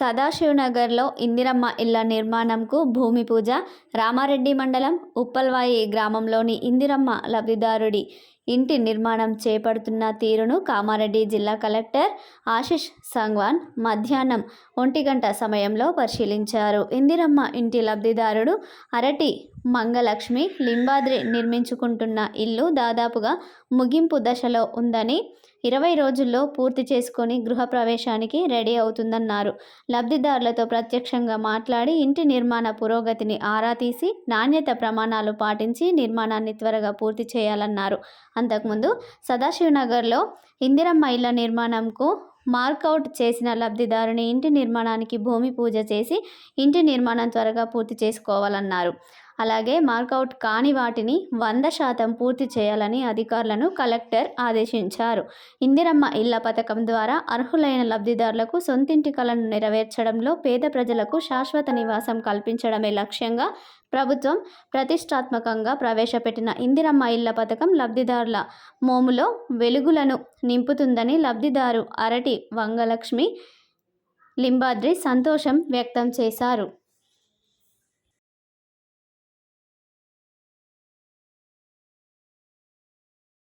సదాశివనగర్లో ఇందిరమ్మ ఇళ్ళ నిర్మాణంకు భూమి పూజ రామారెడ్డి మండలం ఉప్పల్వాయి గ్రామంలోని ఇందిరమ్మ లబ్ధిదారుడి ఇంటి నిర్మాణం చేపడుతున్న తీరును కామారెడ్డి జిల్లా కలెక్టర్ ఆశిష్ సంగ్వాన్ మధ్యాహ్నం ఒంటి గంట సమయంలో పరిశీలించారు. ఇందిరమ్మ ఇంటి లబ్ధిదారుడు అరటి మంగలక్ష్మి లింబాద్రి నిర్మించుకుంటున్న ఇల్లు దాదాపుగా ముగింపు దశలో ఉందని ఇరవై రోజుల్లో పూర్తి చేసుకొని గృహప్రవేశానికి రెడీ అవుతుందన్నారు. లబ్ధిదారులతో ప్రత్యక్షంగా మాట్లాడి ఇంటి నిర్మాణ పురోగతిని ఆరా తీసి నాణ్యత ప్రమాణాలు పాటించి నిర్మాణాన్ని త్వరగా పూర్తి చేయాలన్నారు. అంతకుముందు సదాశివనగర్లో ఇందిరమ్మ ఇళ్ళ నిర్మాణంకు మార్కౌట్ చేసిన లబ్ధిదారుని ఇంటి నిర్మాణానికి భూమి పూజ చేసి ఇంటి నిర్మాణం త్వరగా పూర్తి చేసుకోవాలన్నారు. అలాగే మార్కౌట్ కాని వాటిని వంద శాతం పూర్తి చేయాలని అధికారులను కలెక్టర్ ఆదేశించారు. ఇందిరమ్మ ఇళ్ళ పథకం ద్వారా అర్హులైన లబ్ధిదారులకు సొంతింటి కలను నెరవేర్చడంలో పేద ప్రజలకు శాశ్వత నివాసం కల్పించడమే లక్ష్యంగా ప్రభుత్వం ప్రతిష్టాత్మకంగా ప్రవేశపెట్టిన ఇందిరమ్మ ఇళ్ళ పథకం లబ్ధిదారుల మోములో వెలుగులను నింపుతుందని లబ్ధిదారు అరటి వంగలక్ష్మి లింబాద్రి సంతోషం వ్యక్తం చేశారు.